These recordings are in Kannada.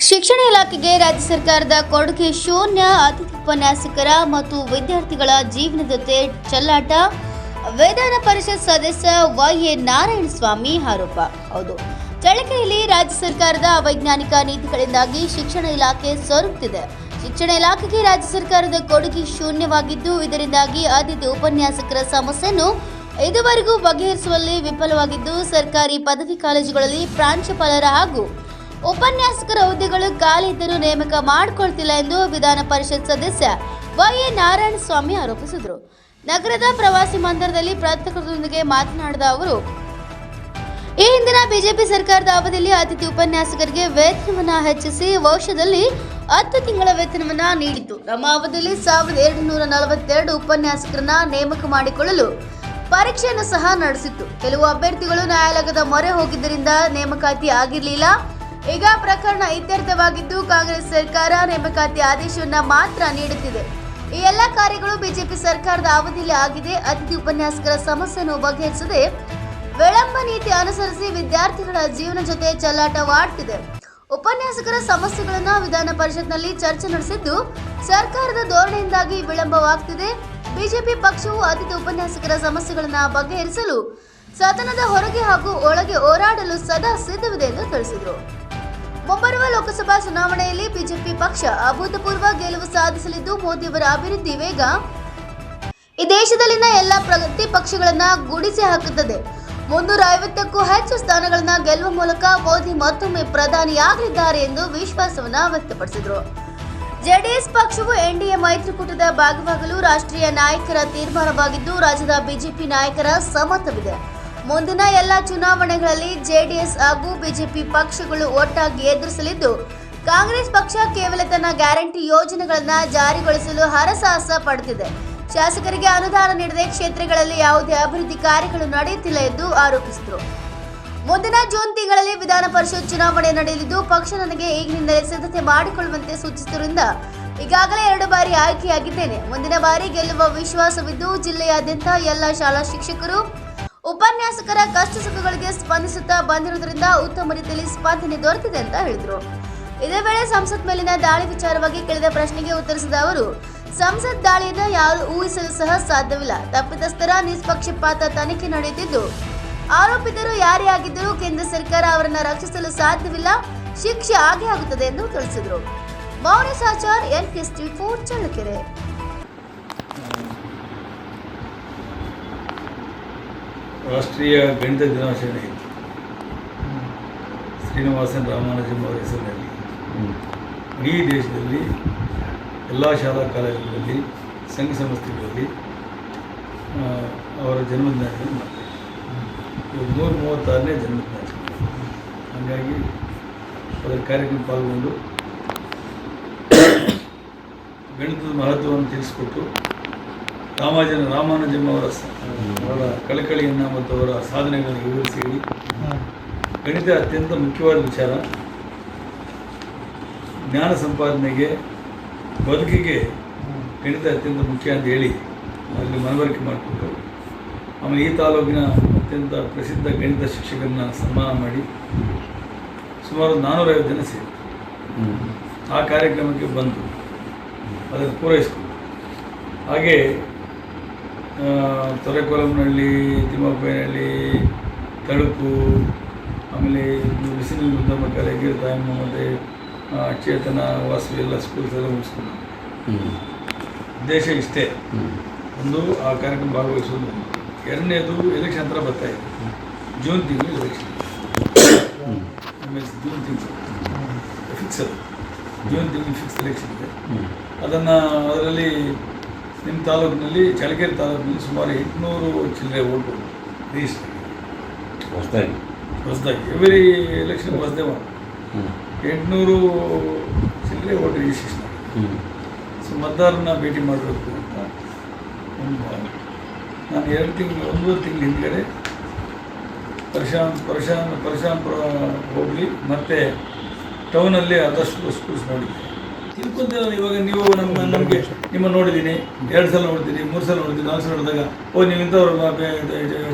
ಶಿಕ್ಷಣ ಇಲಾಖೆಗೆ ರಾಜ್ಯ ಸರ್ಕಾರದ ಕೊಡುಗೆ ಶೂನ್ಯ, ಅತಿಥಿ ಉಪನ್ಯಾಸಕರ ಮತ್ತು ವಿದ್ಯಾರ್ಥಿಗಳ ಜೀವನ ಜೊತೆ ಚೆಲ್ಲಾಟ. ವಿಧಾನ ಪರಿಷತ್ ಸದಸ್ಯ ವೈ ಎ ನಾರಾಯಣ ಸ್ವಾಮಿ ಆರೋಪ. ಹೌದು. ಚಳ್ಳಕೆರೆಯಲ್ಲಿ ರಾಜ್ಯ ಸರ್ಕಾರದ ಅವೈಜ್ಞಾನಿಕ ನೀತಿಗಳಿಂದಾಗಿ ಶಿಕ್ಷಣ ಇಲಾಖೆ ಸೋರುತ್ತಿದೆ. ಶಿಕ್ಷಣ ಇಲಾಖೆಗೆ ರಾಜ್ಯ ಸರ್ಕಾರದ ಕೊಡುಗೆ ಶೂನ್ಯವಾಗಿದ್ದು, ಇದರಿಂದಾಗಿ ಅತಿಥಿ ಉಪನ್ಯಾಸಕರ ಸಮಸ್ಯೆಯನ್ನು ಇದುವರೆಗೂ ಬಗೆಹರಿಸುವಲ್ಲಿ ವಿಫಲವಾಗಿದ್ದು, ಸರ್ಕಾರಿ ಪದವಿ ಕಾಲೇಜುಗಳಲ್ಲಿ ಪ್ರಾಂಶುಪಾಲರ ಹಾಗೂ ಉಪನ್ಯಾಸಕರ ಹುದ್ದೆಗಳು ಖಾಲಿ ಇದ್ದರೂ ನೇಮಕ ಮಾಡಿಕೊಳ್ತಿಲ್ಲ ಎಂದು ವಿಧಾನ ಪರಿಷತ್ ಸದಸ್ಯ ವೈ ಎ ನಾರಾಯಣಸ್ವಾಮಿ ಆರೋಪಿಸಿದರು. ನಗರದ ಪ್ರವಾಸಿ ಮಂದಿರದಲ್ಲಿ ಪ್ರಾರ್ಥಕರೊಂದಿಗೆ ಮಾತನಾಡಿದ ಅವರು, ಈ ಹಿಂದಿನ ಬಿಜೆಪಿ ಸರ್ಕಾರದ ಅವಧಿಯಲ್ಲಿ ಅತಿಥಿ ಉಪನ್ಯಾಸಕರಿಗೆ ವೇತನವನ್ನು ಹೆಚ್ಚಿಸಿ ವರ್ಷದಲ್ಲಿ ಹತ್ತು ತಿಂಗಳ ವೇತನವನ್ನು ನೀಡಿತು ನಮ್ಮ ಅವಧಿಯಲ್ಲಿ ಸಾವಿರದ ನೂರ ನಲವತ್ತೆರಡು ಉಪನ್ಯಾಸಕರನ್ನ ನೇಮಕ ಮಾಡಿಕೊಳ್ಳಲು ಪರೀಕ್ಷೆಯನ್ನು ಸಹ ನಡೆಸಿತ್ತು. ಕೆಲವು ಅಭ್ಯರ್ಥಿಗಳು ನ್ಯಾಯಾಲಯದ ಮೊರೆ ಹೋಗಿದ್ದರಿಂದ ನೇಮಕಾತಿ ಆಗಿರಲಿಲ್ಲ. ಈಗ ಪ್ರಕರಣ ಇತ್ಯರ್ಥವಾಗಿದ್ದು ಕಾಂಗ್ರೆಸ್ ಸರ್ಕಾರ ನೇಮಕಾತಿ ಆದೇಶವನ್ನ ಮಾತ್ರ ನೀಡುತ್ತಿದೆ. ಈ ಎಲ್ಲ ಕಾರ್ಯಗಳು ಬಿಜೆಪಿ ಸರ್ಕಾರದ ಅವಧಿಯಲ್ಲಿ ಆಗಿದೆ. ಅತಿಥಿ ಉಪನ್ಯಾಸಕರ ಸಮಸ್ಯೆಯನ್ನು ಬಗೆಹರಿಸದೆ ವಿಳಂಬ ನೀತಿ ಅನುಸರಿಸಿ ವಿದ್ಯಾರ್ಥಿಗಳ ಜೀವನ ಜೊತೆ ಚಲ್ಲಾಟವಾಡ್ತಿದೆ. ಉಪನ್ಯಾಸಕರ ಸಮಸ್ಯೆಗಳನ್ನು ವಿಧಾನ ಪರಿಷತ್ನಲ್ಲಿ ಚರ್ಚೆ ನಡೆಸಿದ್ದು ಸರ್ಕಾರದ ಧೋರಣೆಯಿಂದಾಗಿ ವಿಳಂಬವಾಗ್ತಿದೆ. ಬಿಜೆಪಿ ಪಕ್ಷವು ಅತಿಥಿ ಉಪನ್ಯಾಸಕರ ಸಮಸ್ಯೆಗಳನ್ನು ಬಗೆಹರಿಸಲು ಸದನದ ಹೊರಗೆ ಹಾಗೂ ಒಳಗೆ ಹೋರಾಡಲು ಸದಾ ಸಿದ್ಧವಿದೆ ಎಂದು ತಿಳಿಸಿದರು. ಮುಂಬರುವ ಲೋಕಸಭಾ ಚುನಾವಣೆಯಲ್ಲಿ ಬಿಜೆಪಿ ಪಕ್ಷ ಅಭೂತಪೂರ್ವ ಗೆಲುವು ಸಾಧಿಸಲಿದ್ದು, ಮೋದಿಯವರ ಅಭಿವೃದ್ಧಿ ವೇಗ ಈ ದೇಶದಲ್ಲಿನ ಎಲ್ಲ ಪ್ರಗತಿ ಪಕ್ಷಗಳನ್ನ ಗುಡಿಸಿ ಹಾಕುತ್ತದೆ. ಮುನ್ನೂರ ಐವತ್ತಕ್ಕೂ ಹೆಚ್ಚು ಸ್ಥಾನಗಳನ್ನ ಗೆಲ್ಲುವ ಮೂಲಕ ಮೋದಿ ಮತ್ತೊಮ್ಮೆ ಪ್ರಧಾನಿಯಾಗಲಿದ್ದಾರೆ ಎಂದು ವಿಶ್ವಾಸವನ್ನ ವ್ಯಕ್ತಪಡಿಸಿದರು. ಜೆಡಿಎಸ್ ಪಕ್ಷವು ಎನ್ಡಿಎ ಮೈತ್ರಿಕೂಟದ ಭಾಗವಾಗಲು ರಾಷ್ಟ್ರೀಯ ನಾಯಕರ ತೀರ್ಮಾನವಾಗಿದ್ದು, ರಾಜ್ಯದ ಬಿಜೆಪಿ ನಾಯಕರ ಸಮ್ಮತವಿದೆ ಮುಂದಿನ ಎಲ್ಲ ಚುನಾವಣೆಗಳಲ್ಲಿ ಜೆಡಿಎಸ್ ಹಾಗೂ ಬಿಜೆಪಿ ಪಕ್ಷಗಳು ಒಟ್ಟಾಗಿ ಎದುರಿಸಲಿದ್ದು, ಕಾಂಗ್ರೆಸ್ ಪಕ್ಷ ಕೇವಲ ತನ್ನ ಗ್ಯಾರಂಟಿ ಯೋಜನೆಗಳನ್ನ ಜಾರಿಗೊಳಿಸಲು ಹರಸಾಹಸ ಪಡುತ್ತಿದೆ. ಶಾಸಕರಿಗೆ ಅನುದಾನ ನೀಡದೆ ಕ್ಷೇತ್ರಗಳಲ್ಲಿ ಯಾವುದೇ ಅಭಿವೃದ್ಧಿ ಕಾರ್ಯಗಳು ನಡೆಯುತ್ತಿಲ್ಲ ಎಂದು ಆರೋಪಿಸಿದರು. ಮುಂದಿನ ಜೂನ್ ತಿಂಗಳಲ್ಲಿ ವಿಧಾನ ಪರಿಷತ್ ಚುನಾವಣೆ ನಡೆಯಲಿದ್ದು, ಪಕ್ಷ ನನಗೆ ಈಗಿನಿಂದಲೇ ಸಿದ್ಧತೆ ಮಾಡಿಕೊಳ್ಳುವಂತೆ ಸೂಚಿಸಿದ್ದರಿಂದ ಈಗಾಗಲೇ ಎರಡು ಬಾರಿ ಆಯ್ಕೆಯಾಗಿದ್ದೇನೆ. ಮುಂದಿನ ಬಾರಿ ಗೆಲ್ಲುವ ವಿಶ್ವಾಸವಿದ್ದು, ಜಿಲ್ಲೆಯಾದ್ಯಂತ ಎಲ್ಲ ಶಾಲಾ ಶಿಕ್ಷಕರು ಉಪನ್ಯಾಸಕರ ಕಷ್ಟ ಸುಖಗಳಿಗೆ ಸ್ಪಂದಿಸುತ್ತಾ ಬಂದಿರುವುದರಿಂದ ಉತ್ತಮ ರೀತಿಯಲ್ಲಿ ಸ್ಪಂದನೆ ದೊರೆತಿದೆ ಅಂತ ಹೇಳಿದರು. ಇದೇ ವೇಳೆ ಸಂಸತ್ ಮೇಲಿನ ದಾಳಿ ವಿಚಾರವಾಗಿ ಕೇಳಿದ ಪ್ರಶ್ನೆಗೆ ಉತ್ತರಿಸಿದ ಅವರು, ಸಂಸತ್ ದಾಳಿಯನ್ನು ಯಾರು ಊಹಿಸಲು ಸಹ ಸಾಧ್ಯವಿಲ್ಲ. ತಪ್ಪಿತಸ್ಥರ ನಿಷ್ಪಕ್ಷಪಾತ ತನಿಖೆ ನಡೆಯುತ್ತಿದ್ದು, ಆರೋಪಿತರು ಯಾರೇ ಆಗಿದ್ದರೂ ಕೇಂದ್ರ ಸರ್ಕಾರ ಅವರನ್ನು ರಕ್ಷಿಸಲು ಸಾಧ್ಯವಿಲ್ಲ, ಶಿಕ್ಷೆ ಆಗೇ ಆಗುತ್ತದೆ ಎಂದು ತಿಳಿಸಿದರು. ಮೌನ ಸಾಚಾರ್, ಎನ್ ಕೆ ಫೋರ್, ಚಳ್ಳಕೆರೆ. ರಾಷ್ಟ್ರೀಯ ಗಣಿತ ದಿನಾಚರಣೆ ಇತ್ತು. ಶ್ರೀನಿವಾಸನ್ ರಾಮಾನುಜಮ್ ಅವರ ಹೆಸರಿನಲ್ಲಿ. ಇಡೀ ದೇಶದಲ್ಲಿ ಎಲ್ಲ ಶಾಲಾ ಕಾಲೇಜುಗಳಲ್ಲಿ, ಸಂಘ ಸಂಸ್ಥೆಗಳಲ್ಲಿ ಅವರ ಜನ್ಮದಿನಾಚರಣೆ ಮಾಡ್ತಾರೆ. ನೂರ ಮೂವತ್ತಾರನೇ ಜನ್ಮದಿನಾಚರಣೆ. ಹಾಗಾಗಿ ಅದರ ಕಾರ್ಯಕ್ರಮ ಪಾಲ್ಗೊಂಡು ಗಣಿತದ ಮಹತ್ವವನ್ನು ತಿಳಿಸಿಕೊಟ್ಟು ರಾಮಾಜನ ರಾಮಾನುಜಮ್ಮ ಅವರ ಅವರ ಕಳಕಳಿಯನ್ನು ಮತ್ತು ಅವರ ಸಾಧನೆಗಳನ್ನು ವಿವರಿಸಿ ಹೇಳಿ ಗಣಿತ ಅತ್ಯಂತ ಮುಖ್ಯವಾದ ವಿಚಾರ. ಜ್ಞಾನ ಸಂಪಾದನೆಗೆ ಬದುಕಿಗೆ ಗಣಿತ ಅತ್ಯಂತ ಮುಖ್ಯ ಅಂತ ಹೇಳಿ ಅಲ್ಲಿ ಮನವರಿಕೆ ಮಾಡಿಕೊಟ್ಟು ಆಮೇಲೆ ಈ ತಾಲೂಕಿನ ಅತ್ಯಂತ ಪ್ರಸಿದ್ಧ ಗಣಿತ ಶಿಕ್ಷಕರನ್ನ ಸನ್ಮಾನ ಮಾಡಿ ಸುಮಾರು ನಾನ್ನೂರೈವತ್ತು ಜನ ಸೇರಿ ಆ ಕಾರ್ಯಕ್ರಮಕ್ಕೆ ಬಂದು ಅದನ್ನು ಪೂರೈಸಿಕೊಂಡು ಹಾಗೆ ತೊರೆಕೊಲಂನಹಳ್ಳಿ ತಿಮ್ಮಪ್ಪನಹಳ್ಳಿ ತಳುಕು ಆಮೇಲೆ ಇದು ಬಿಸಿಲು ಉದ್ದಮ ಕಲೆಗೆ ತಾಯಮ್ಮ ಮತ್ತು ಚೇತನ ವಾಸು ಎಲ್ಲ ಸ್ಕೂಲ್ಸ್ ಎಲ್ಲ ಮುಗಿಸ್ಕೊಂಡು ಉದ್ದೇಶ ಇಷ್ಟೇ. ಒಂದು ಆ ಕಾರ್ಯಕ್ರಮ ಭಾಗವಹಿಸೋದು ಎರಡನೇದು ಎಲೆಕ್ಷನ್ ಹತ್ರ ಬರ್ತಾ ಇದೆ. ಜೂನ್ ತಿಂಗಳು ಎಲೆಕ್ಷನ್ ಜೂನ್ ತಿಂಗಳು. ಫಿಕ್ಸ್ ಅದು. ಜೂನ್ ತಿಂಗಳು ಫಿಕ್ಸ್ ಎಲೆಕ್ಷನ್ ಇದೆ. ಅದನ್ನು ಅದರಲ್ಲಿ ನಿಮ್ಮ ತಾಲೂಕಿನಲ್ಲಿ ಚಳ್ಳಕೆರೆ ತಾಲೂಕಿನಲ್ಲಿ ಸುಮಾರು ಎಂಟುನೂರು ಚಿಲ್ಲರೆ ಓಟು ರಿಜಿಸ್ಟರ್ ಹೊಸದಾಗಿ? ಹೊಸದಾಗಿ. ಎವ್ರಿ ಎಲೆಕ್ಷನ್ ಹೊಸದೇ ಮಾಡಿ ಎಂಟುನೂರು ಚಿಲ್ಲರೆ ಓಟು ರಿಜಿಸ್ಟ್ರೇಷನ್ ಸೊ ಮತದಾರನ್ನ ಭೇಟಿ ಮಾಡಬೇಕು ಅಂತ ಒಂದು ಭಾವನೆ. ನಾನು ಎರಡು ತಿಂಗಳು ಒಂದೂವರೆ ತಿಂಗಳ ಹಿಂದ್ಗಡೆ ಪರಶಾಂ ಪರಶಾಂತ್ ಪರಶಾಂಪುರ ಹೋಗಲಿ ಮತ್ತು ಟೌನಲ್ಲಿ ಆದಷ್ಟು ಸ್ಕೂಲ್ಸ್ ನೋಡಿದ್ದೆ. ತಿಳ್ಕೊಂತೇವೆ ಇವಾಗ ನೀವು ನಮ್ಮ ನಮಗೆ ನಿಮ್ಮ ನೋಡಿದ್ದೀನಿ ಎರಡು ಸಲ ನೋಡ್ತೀನಿ ಮೂರು ಸಲ ನೋಡ್ತೀನಿ ನಾಲ್ಕು ಸಲ ನೋಡಿದಾಗ ಓ ನೀವು ಇಂಥವ್ರು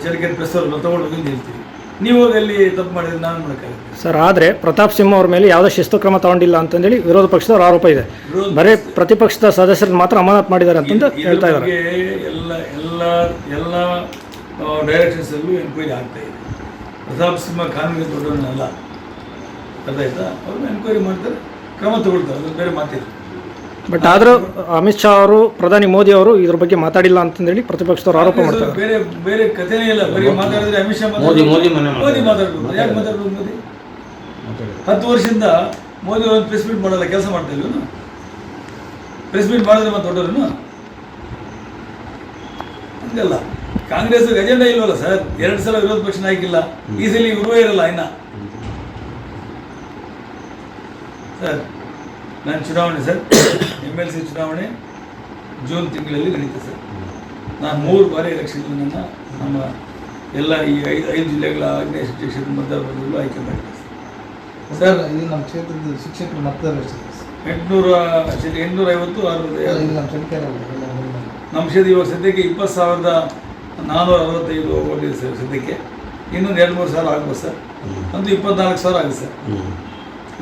ಚಳಿಕೆರೆ ಪ್ರೆಸ್ ತೊಗೊಂಡು ಅಂತ ಹೇಳ್ತೀವಿ. ನೀವು ಅಲ್ಲಿ ತಪ್ಪು ಮಾಡಿದ್ರೆ ನಾನು ಮಾಡೋಕ್ಕಾಗುತ್ತೆ. ಸರ್ ಆದರೆ ಪ್ರತಾಪ್ ಸಿಂಹ ಅವ್ರ ಮೇಲೆ ಯಾವುದೇ ಶಿಸ್ತು ಕ್ರಮ ತಗೊಂಡಿಲ್ಲ ಅಂತಂದೇಳಿ ವಿರೋಧ ಪಕ್ಷದವ್ರ ಆರೋಪ ಇದೆ. ಬರೀ ಪ್ರತಿಪಕ್ಷದ ಸದಸ್ಯರನ್ನ ಮಾತ್ರ ಅಮಾನತ್ ಮಾಡಿದ್ದಾರೆ ಅಂತಂದು ಹೇಳ್ತಾ ಇದ್ದಾರೆ. ಎಲ್ಲ ಎಲ್ಲ ಎಲ್ಲ ಡೈರೆಕ್ಷನ್ಸಲ್ಲೂ ಎನ್ಕ್ವೈರಿ ಆಗ್ತಾ ಇದೆ. ಪ್ರತಾಪ್ ಸಿಂಹ ಕಾನೂನಿಗೆ ದೊಡ್ಡವನಲ್ಲ. ಅದಾಯ್ತಾ ಅವ್ರನ್ನ ಎನ್ಕ್ವೈರಿ ಮಾಡ್ತಾರೆ. ಕ್ರಮ ತಗೊಳ್ತಾರೆ ಬೇರೆ ಮಾತಿಲ್ಲ. ಬಟ್ ಆದರೂ ಅಮಿತ್ ಶಾ ಅವರು ಪ್ರಧಾನಿ ಮೋದಿ ಅವರು ಇದ್ರ ಬಗ್ಗೆ ಮಾತಾಡಿಲ್ಲ ಅಂತಂದೇಳಿ ಪ್ರತಿಪಕ್ಷದವ್ರು ಆರೋಪ ಮಾಡ್ತಾರೆ. ಬೇರೆ ಬೇರೆ ಕಥೆನೇ ಇಲ್ಲ ಬರೀ ಮಾತಾಡಿದ್ರೆ ಅಮಿತ್ ಶಾ ಮೋದಿ- ಮೋದಿ ಮನೆ ಮೋದಿ ಮಾತಾಡ್ತಾರೆ. ಮಾತಾಡ್ಬೋದು. ಯಾಕೆ ಮಾತಾಡ್ಬೋದು. ಮೋದಿ? ಹತ್ತು ವರ್ಷದಿಂದ ಮೋದಿ ಒಂದು ಪ್ರೆಸ್ ಮೀಟ್ ಮಾಡಲ್ಲ ಕೆಲಸ ಮಾಡ್ತಾ ಇಲ್ವನು? ಪ್ರೆಸ್ ಮೀಟ್ ಮಾಡಿದ್ರೆ ಮತ್ತೆ ದೊಡ್ಡವನು ಹಂಗಲ್ಲ. ಕಾಂಗ್ರೆಸ್ ಅಜೆಂಡಾ ಇಲ್ವಲ್ಲ ಸರ್? ಎರಡು ಸಲ ವಿರೋಧ ಪಕ್ಷ ನಾಯಕಿಲ್ಲ. ಈ ಸಲ ಇವರು ಇರಲ್ಲ ಇನ್ನ. ಸರ್ ನಾನು ಚುನಾವಣೆ ಸರ್. ಎಂ ಎಲ್ ಸಿ ಚುನಾವಣೆ ಜೂನ್ ತಿಂಗಳಲ್ಲಿ ನಡೀತೆ ಸರ್. ನಾನು ಮೂರು ಬಾರಿ ಎಲೆಕ್ಷನ್ ನನ್ನ ನಮ್ಮ ಎಲ್ಲ ಈ ಐದು ಐದು ಜಿಲ್ಲೆಗಳ ಆಗ್ನೇಯ ಶಿಕ್ಷಕರ ಮತದಾರರಲ್ಲೂ ಆಯ್ಕೆ ಮಾಡಿದ್ದೆ ಸರ್. ಸರ್ ಇದು ನಮ್ಮ ಕ್ಷೇತ್ರದ ಶಿಕ್ಷಕರು ಮತದಾರರು ಎಂಟುನೂರ ಎಂಟುನೂರ ಐವತ್ತು. ನಮ್ಮ ಕ್ಷೇತ್ರ ಇವಾಗ ಸದ್ಯಕ್ಕೆ ಇಪ್ಪತ್ತು ಸಾವಿರದ ನಾನ್ನೂರ ಅರವತ್ತೈದು ಓಟಿದೆ ಸರ್ ಸದ್ಯಕ್ಕೆ. ಇನ್ನೊಂದು ಎರಡು ಮೂರು ಸಾವಿರ ಆಗ್ಬೋದು ಸರ್. ಅಂತೂ ಇಪ್ಪತ್ನಾಲ್ಕು ಸಾವಿರ ಆಗುತ್ತೆ ಸರ್.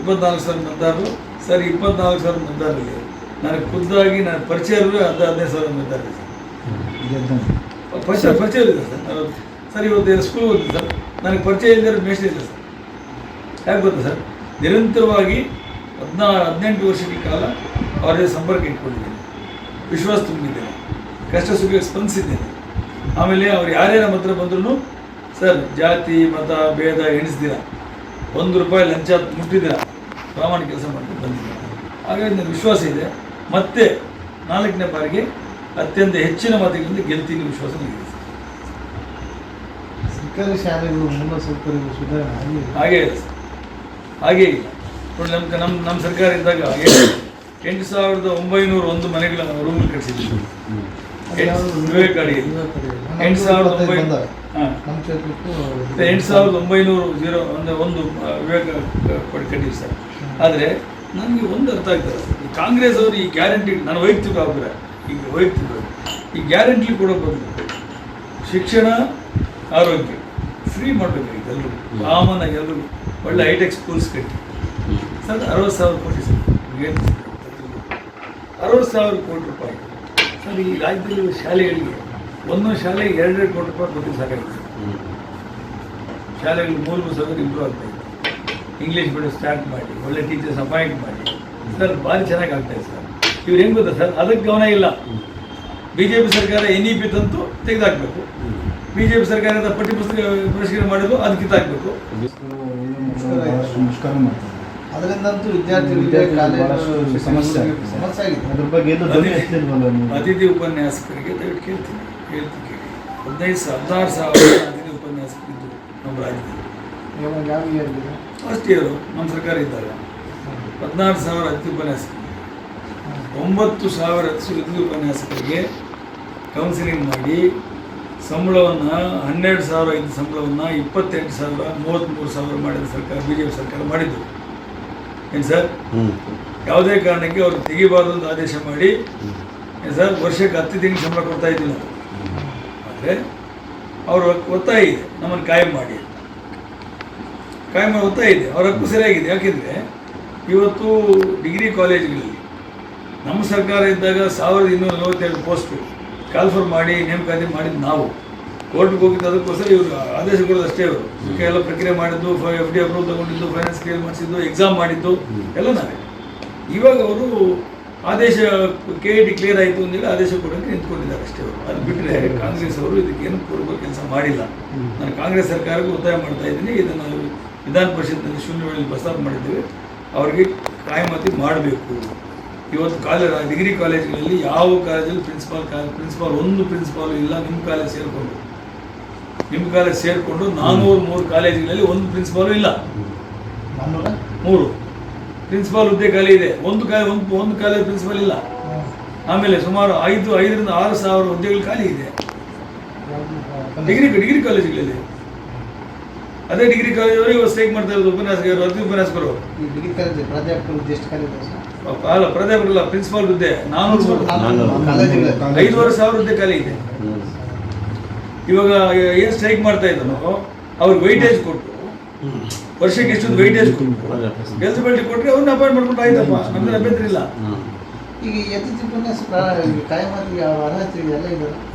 ಇಪ್ಪತ್ನಾಲ್ಕು ಸಾವಿರ ಮತದಾರರು ಸರ್, ಇಪ್ಪತ್ನಾಲ್ಕು ಸಾವಿರ ಮತದಾರರಿಗೆ ನನಗೆ ಖುದ್ದಾಗಿ ನಾನು ಪರಿಚಯ ಹತ್ತು ಹದಿನೈದು ಸಾವಿರ ಮತದಾರರು ಸರ್. ಪರಿಚಯ ಪರಿಚಯ ಇದೆ ಸರ್. ಸರ್, ಇವತ್ತು ಸ್ಕೂಲ್ ಓದಿದೆ ಸರ್. ನನಗೆ ಪರಿಚಯ ಇಲ್ಲದೆ ಮೇಷ್ಟ್ರು ಇಲ್ಲ ಸರ್. ಯಾಕೆ ಗೊತ್ತಾ ಸರ್? ನಿರಂತರವಾಗಿ ಹದಿನಾ ಹದಿನೆಂಟು ವರ್ಷದ ಕಾಲ ಅವರ ಜೊತೆ ಸಂಪರ್ಕ ಇಟ್ಕೊಂಡಿದ್ದೇನೆ. ವಿಶ್ವಾಸ ತುಂಬಿದ್ದೇನೆ. ಕಷ್ಟ ಸುಖ ಸ್ಪಂದಿಸಿದ್ದೇನೆ. ಆಮೇಲೆ ಅವ್ರು ಯಾರೇ ನಮ್ಮ ಹತ್ರ ಬಂದ್ರೂ ಸರ್, ಜಾತಿ, ಮತ, ಭೇದ ಎಣಿಸ್ದಿರ ಒಂದು ರೂಪಾಯಿ ಲಂಚ ಮುಟ್ಟಿದ್ದೀರ? ಪ್ರಾಮಾಣಿಕ ಕೆಲಸ ಮಾಡಿಕೊಂಡು ಬಂದಿದ್ದೀನಿ ಹಾಗಾಗಿ ನನಗೆ ವಿಶ್ವಾಸ ಇದೆ. ಮತ್ತೆ ನಾಲ್ಕನೇ ಬಾರಿಗೆ ಅತ್ಯಂತ ಹೆಚ್ಚಿನ ಮತಗಳಿಂದ ಗೆಲ್ತೀನಿ ವಿಶ್ವಾಸ ನನಗಿದೆ. ಸರ್. ಸರ್ಕಾರಿ ಶಾಲೆಗಳು ಮೂಲ ಸೌಕರ್ಯಗಳು ಸುಧಾರಣೆ ಹಾಗೇ ಇಲ್ಲ. ಸರ್. ಹಾಗೇ ಇಲ್ಲ. ನೋಡಿ ನಮ್ಮ ನಮ್ಮ ನಮ್ಮ ಸರ್ಕಾರ ಇದ್ದಾಗ ಎಂಟು- ಎಂಟು ಸಾವಿರದ ಒಂಬೈನೂರ ಒಂದು ಮನೆಗಳ ರೂಮ್ ಕಟ್ಟಿಸಿದ್ವಿ ಎಂಟು ಸಾವಿರದ ಒಂಬೈನೂರ ಎಂಟು ಸಾವಿರದ ಒಂಬೈನೂರು ಜೀರೋ ಒಂದು ಒಂದು ವಿವೇಕ ಕಟ್ಟಿದ್ವಿ ಕಟ್ಟಿವಿ ಸರ್. ಆದರೆ ನನಗೆ ಒಂದು ಅರ್ಥ ಆಗ್ತದೆ ಈ ಕಾಂಗ್ರೆಸ್ ಅವರು ಈ ಗ್ಯಾರಂಟಿ ನನ್ನ ವೈಯಕ್ತಿಕ ಅಭಿಪ್ರಾಯ ಈಗ ವೈಯಕ್ತಿಕ ಈ ಗ್ಯಾರಂಟಿ ಕೂಡ ಬದಲು ಶಿಕ್ಷಣ ಆರೋಗ್ಯ ಫ್ರೀ ಮಾಡಬೇಕು ಎಲ್ಲರೂ ಕಾಮನ್ ಎಲ್ಲರೂ ಒಳ್ಳೆ ಹೈಟೆಕ್ ಸ್ಕೂಲ್ಸ್ ಕಟ್ಟಿ. ಸರ್ ಅರವತ್ತು ಸಾವಿರ ಕೋಟಿ ಸರ್. ಅರವತ್ತು ಸಾವಿರ ಕೋಟಿ ರೂಪಾಯಿ. ಸರ್ ಈ ರಾಜ್ಯದಲ್ಲಿ ಶಾಲೆಗಳಿಗೆ ಒಂದೊಂದು ಶಾಲೆಗೆ ಎರಡೆರಡು ಕೋಟಿ ರೂಪಾಯಿ ಕೊಟ್ಟು ಸಾಕಾಗಿದೆ. ಶಾಲೆಗಳಿಗೆ ಮೂರು ಮೂಲಭೂತ ಸೌಕರ್ಯ ಇಂಪ್ರೂವ್ ಆಗ್ತಾ ಇದೆ. ಇಂಗ್ಲೀಷ್ ಮೀಡಿಯಂ ಸ್ಟಾರ್ಟ್ ಮಾಡಿ ಒಳ್ಳೆ ಟೀಚರ್ಸ್ ಅಪಾಯಿಂಟ್ ಮಾಡಿ. ಸರ್ ಭಾರಿ ಚೆನ್ನಾಗಿ ಆಗ್ತಾ ಇದೆ ಸರ್ ಇವ್ರು ಹೆಂಗೆ ಗೊತ್ತಾ ಸರ್ ಅದಕ್ಕೆ ಗಮನ ಇಲ್ಲ. ಬಿ ಜೆ ಪಿ ಸರ್ಕಾರ ಎನ್ ಇ ಪಿ ತಂತು ತೆಗೆದಾಕಬೇಕು ಬಿ ಜೆ ಪಿ ಸರ್ಕಾರದ ಪಠ್ಯಪುಸ್ತಕ ಪರಿಷ್ಕರಣೆ ಮಾಡಿದ್ರು ಅದು ಕಿತ್ತಾಕಬೇಕು. ಮುಷ್ಕರ ಮಾಡ್ತಾರೆ ಅದರಿಂದಂತೂ ವಿದ್ಯಾರ್ಥಿಗಳಿಗೆ ಕಾಲೇಜು ಸಮಸ್ಯೆ ಸಮಸ್ಯೆ ಆಗಿದೆ. ಅದ್ರ ಬಗ್ಗೆ ಏನು ಅತಿಥಿ ಉಪನ್ಯಾಸಕರಿಗೆ ದಯವಿಟ್ಟು ಕೇಳ್ತೀನಿ. ಹೇಳ್ತೀನಿ ಹದಿನೈದು ಸಾವಿರ ಹದಿನಾರು ಸಾವಿರ ಅತಿಥಿ ಉಪನ್ಯಾಸಕರಿದ್ದು ನಮ್ಮ ರಾಜ್ಯದಲ್ಲಿ. ಫಸ್ಟ್ ಇಯರು ನಮ್ಮ ಸರ್ಕಾರ ಇದ್ದಾಗ. ಹದಿನಾರು ಸಾವಿರ ಅತಿಥಿ ಉಪನ್ಯಾಸಕರು. ಒಂಬತ್ತು ಸಾವಿರ ಅತಿಥಿ ಉಪನ್ಯಾಸಕರಿಗೆ ಕೌನ್ಸಿಲಿಂಗ್ ಮಾಡಿ ಸಂಬಳವನ್ನು ಹನ್ನೆರಡು ಸಾವಿರ ಐದು ಸಂಬಳವನ್ನು ಇಪ್ಪತ್ತೆಂಟು ಸಾವಿರ ಮೂವತ್ತ್ಮೂರು ಸಾವಿರ ಮಾಡಿದ ಸರ್ಕಾರ ಬಿ ಜೆ ಪಿ ಸರ್ಕಾರ ಮಾಡಿದ್ದು. ಏನು ಸರ್? ಯಾವುದೇ ಕಾರಣಕ್ಕೆ ಅವ್ರು ತೆಗಿಬಾರ್ದು ಅಂತ ಆದೇಶ ಮಾಡಿ ಏನು ಸರ್? ವರ್ಷಕ್ಕೆ ಹತ್ತು ತಿಂಗಳು ಸಂಬಳ ಕೊಡ್ತಾ ಇದ್ದೀವಿ ನಾವು. ಆದರೆ ಅವರು ಒತ್ತಾಯ ಇದೆ. ನಮ್ಮನ್ನು ಕಾಯಂ ಮಾಡಿ ಕಾಯಂ ಒತ್ತಾಯ ಇದೆ, ಅವರ ಹಕ್ಕು ಸರಿಯಾಗಿದೆ. ಯಾಕೆಂದರೆ ಇವತ್ತು ಡಿಗ್ರಿ ಕಾಲೇಜ್ಗಳಲ್ಲಿ ನಮ್ಮ ಸರ್ಕಾರ ಇದ್ದಾಗ ಸಾವಿರದ ಇನ್ನೂರ ನಲವತ್ತೆರಡು ಪೋಸ್ಟು ಕಾಲ್ಫರ್ ಮಾಡಿ ನೇಮಕಾತಿ ಮಾಡಿದ್ದು ನಾವು. ಕೋರ್ಟ್ಗೆ ಹೋಗಿದ್ದು ಅದಕ್ಕೋಸ್ಕರ ಇವರು ಆದೇಶ ಕೊಡೋದು ಅಷ್ಟೇ ಇವರು. ಎಲ್ಲ ಪ್ರಕ್ರಿಯೆ ಮಾಡಿದ್ದು ಎಫ್ ಡಿ ಅಪ್ರೂವ್ ತಗೊಂಡಿದ್ದು ಫೈನಾನ್ಸ್ ಕ್ಲಿಯರ್ ಮಾಡಿಸಿದ್ದು ಎಕ್ಸಾಮ್ ಮಾಡಿದ್ದು, ಎಲ್ಲ ನಾವೇ. ಇವಾಗ ಅವರು ಆದೇಶ ಕೆ ಟಿ ಕ್ಲಿಯರ್ ಆಯಿತು ಅಂದೇಳಿ ಆದೇಶ ಕೊಡೋಕ್ಕೆ ನಿಂತ್ಕೊಂಡಿದ್ದಾರೆ ಅಷ್ಟೇ ಅವರು ಅದು ಬಿಟ್ಟರೆ ಕಾಂಗ್ರೆಸ್ ಅವರು ಇದಕ್ಕೆ ಏನು ಪೂರ್ವ ಕೆಲಸ ಮಾಡಿಲ್ಲ. ನಾನು ಕಾಂಗ್ರೆಸ್ ಸರ್ಕಾರಕ್ಕೂ ಒತ್ತಾಯ ಮಾಡ್ತಾ ಇದ್ದೀನಿ, ಇದನ್ನು ವಿಧಾನ ಪರಿಷತ್ನಲ್ಲಿ ಶೂನ್ಯವೇಳೆಯಲ್ಲಿ ಪ್ರಸ್ತಾಪ ಮಾಡಿದ್ದೇವೆ ಅವರಿಗೆ ಕಾಯಮತಿ ಮಾಡಬೇಕು. ಇವತ್ತು ಕಾಲೇಜ್ ಡಿಗ್ರಿ ಕಾಲೇಜ್ಗಳಲ್ಲಿ ಯಾವ ಕಾಲೇಜಲ್ಲಿ ಪ್ರಿನ್ಸಿಪಾಲ್ ಕಾ ಪ್ರಿನ್ಸಿಪಾಲ್ ಒಂದು ಪ್ರಿನ್ಸಿಪಾಲ್ ಇಲ್ಲ ನಿಮ್ಮ ಕಾಲೇಜ್ ಸೇರಿಕೊಂಡು. ನಿಮ್ಮ ಕಾಲೇಜ್ ಸೇರಿಕೊಂಡು ನಾನ್ನೂರು ಮೂರು ಕಾಲೇಜುಗಳಲ್ಲಿ ಒಂದು ಪ್ರಿನ್ಸಿಪಾಲು ಇಲ್ಲ. ಮೂರು. ಪ್ರಿನ್ಸಿಪಾಲ್ ಹುದ್ದೆ ಖಾಲಿ ಇದೆ. ಒಂದು ಕಾ ಒಂದು ಒಂದು ಕಾಲೇಜ್ ಪ್ರಿನ್ಸಿಪಾಲ್ ಇಲ್ಲ. ಆಮೇಲೆ ಸುಮಾರು ಐದು ಐದರಿಂದ ಆರು ಸಾವಿರ ಹುದ್ದೆಗಳು ಖಾಲಿ ಇದೆ. ಡಿಗ್ರಿ ಡಿಗ್ರಿ ಕಾಲೇಜುಗಳಲ್ಲಿ. ಅದೇ ಡಿಗ್ರಿ ಕಾಲೇಜವರು ಇವಾಗ ಸ್ಟ್ರೈಕ್ ಮಾಡ್ತಾ ಇರೋದು ಉಪನ್ಯಾಸಕರು ಅತಿ ಉಪನ್ಯಾಸಕರು. ಈ ಡಿಗ್ರಿ ಕಾಲೇಜ್ ಪ್ರಾಧ್ಯಾಪಕರು ಎಷ್ಟು ಕಾಲೇಜ್ ಅಲ್ಲ ಪ್ರಾಧ್ಯಾಪಕರಲ್ಲ ಪ್ರಿನ್ಸಿಪಾಲ್ ಹುದ್ದೆ ನಾನ್ನೂರು ಐದುವರೆ ಸಾವಿರ ಹುದ್ದೆ. ಖಾಲಿ ಇದೆ. ಇವಾಗ ಏನು ಸ್ಟ್ರೈಕ್ ಮಾಡ್ತಾ ಇದ್ದಾನೋ ಅವ್ರಿಗೆ ವೈಟೇಜ್ ಕೊಟ್ಟು ವರ್ಷಕ್ಕೆ ಎಷ್ಟೊಂದು ವೈಟೇಜ್ ಕೊಟ್ಟು ಎಲಿಜಿಬಿಲಿಟಿ ಕೊಟ್ಟರೆ ಅವ್ರನ್ನ ಅಪಾಯಿಂಟ್ ಮಾಡ್ಕೊಂಡು ಆಯ್ತಪ್ಪ ನಮ್ಗೆ ಅಭ್ಯಂತರ ಇಲ್ಲ. ಈಗ ಎತ್ತಿನ ಉಪನ್ಯಾಸ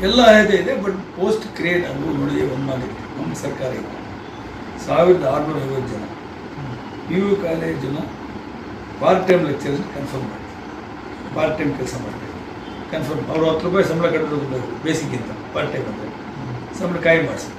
ಎಲ್ಲ ಅರ್ಹತೆ ಇದೆ ಬಟ್ ಪೋಸ್ಟ್ ಕ್ರಿಯೇಟ್ ಆಗೋದು ನೋಡಿ ಒಂದು ಮಾಡಿದೆ ನಮ್ಮ ಸರ್ಕಾರ ಇದೆ. ಸಾವಿರದ ಆರುನೂರ ಐವತ್ತು ಜನ. ಪಿ ಯು ಕಾಲೇಜಿನ ಪಾರ್ಟ್ ಟೈಮ್ ಲೆಕ್ಚರ್ಸ್ ಕನ್ಫರ್ಮ್ ಮಾಡಿ ಪಾರ್ಟ್ ಟೈಮ್ ಕೆಲಸ ಮಾಡ್ತಾರೆ. ಕನ್ಫರ್ಮ್ ಅವರು ಹತ್ತು ರೂಪಾಯಿ ಸಂಬಳ ಕಟ್ಟೋದು ಅಂತ ಪಾರ್ಟ್ ಟೈಮ್ ಅಂದರೆ ಸಂಬಳ ಕಾಯಿ ಮಾಡಿಸಿ